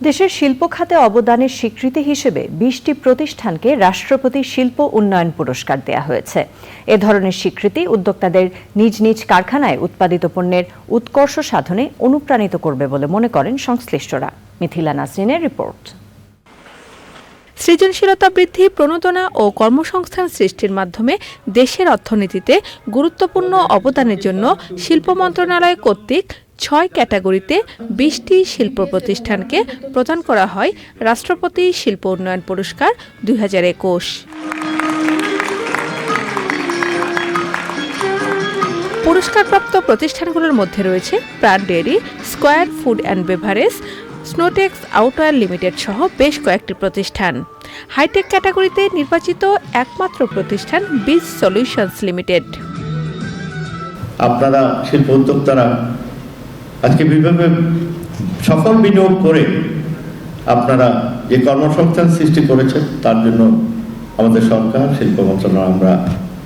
দেশের শিল্প খাতে অবদানের স্বীকৃতি হিসেবে বিশটি প্রতিষ্ঠানকে রাষ্ট্রপতি শিল্প উন্নয়ন পুরস্কার দেয়া হয়েছে। এ ধরনের স্বীকৃতি উদ্যোক্তাদের নিজ নিজ কারখানায় উৎপাদিত পণ্যের উৎকর্ষ সাধনে অনুপ্রাণিত করবে বলে মনে করেন সংশ্লিষ্টরা। মিথিলা নাসরিনের রিপোর্ট। সৃজনশীলতা বৃদ্ধি, প্রণোদনা ও কর্মসংস্থান সৃষ্টির মাধ্যমে দেশের অর্থনীতিতে গুরুত্বপূর্ণ অবদানের জন্য শিল্প মন্ত্রণালয় কর্তৃক ছয় ক্যাটাগরিতে বিশটি শিল্প প্রতিষ্ঠানকে প্রদান করা হয় রাষ্ট্রপতি শিল্প উন্নয়ন পুরস্কার দুই হাজার একুশ। পুরস্কারপ্রাপ্ত প্রতিষ্ঠানগুলোর মধ্যে রয়েছে Pran dairy, square food and beverage, Snowtex outerwear limited সহ বেশ কয়েকটি প্রতিষ্ঠান। হাইটেক ক্যাটাগরিতে নির্বাচিত একমাত্র প্রতিষ্ঠান বিজ সলিউশনস লিমিটেড। আপনারা শিল্প উদ্যোক্তারা আজকে বিভিন্নভাবে সফল বিনিয়োগ করে আপনারা যে কর্মসংস্থান সৃষ্টি করেছেন, তার জন্য আমাদের সরকার, শিল্প মন্ত্রণালয়, আমরা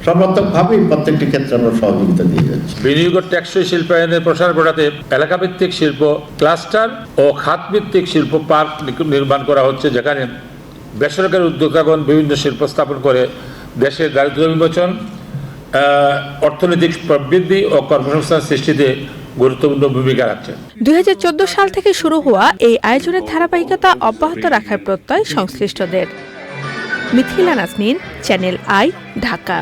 সর্বাত্মকভাবেই প্রত্যেকটি ক্ষেত্রে আমরা সহযোগিতা দিয়ে যাচ্ছি। বিনিয়োগ ও টেকসই শিল্পায়নের প্রসার ঘটাতে এলাকাভিত্তিক শিল্প ক্লাস্টার ও খাতভিত্তিক শিল্প পার্ক নির্মাণ করা হচ্ছে, যেখানে বেসরকারি উদ্যোক্তাগণ বিভিন্ন শিল্প স্থাপন করে দেশের দারিদ্র্য বিমোচন অর্থনৈতিক প্রবৃদ্ধি ও কর্মসংস্থান সৃষ্টিতে গুরুত্বপূর্ণ ভূমিকা রাখছে দুই সাল থেকে শুরু হওয়া এই আয়োজনের ধারাবাহিকতা অব্যাহত রাখার প্রত্যয় সংশ্লিষ্টদের। Mithila Nasnin channel I, Dhaka.